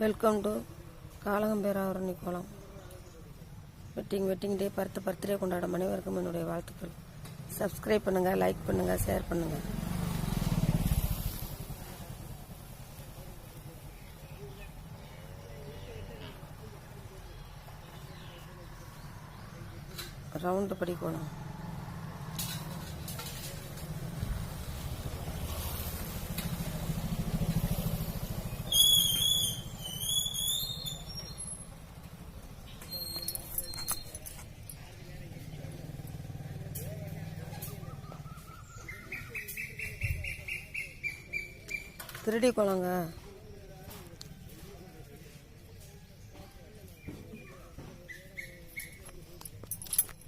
Welcome to காலகம்பேராவரணி கோலம் wedding wedding day birth birthday கொண்டாடும் அனைவருக்கும் என்னுடைய வாழ்த்துக்கள். சப்ஸ்கிரைப் பண்ணுங்கள் லைக் பண்ணுங்கள் ஷேர் பண்ணுங்கள் ரவுண்டு படி கோலம் திருடி போலாங்க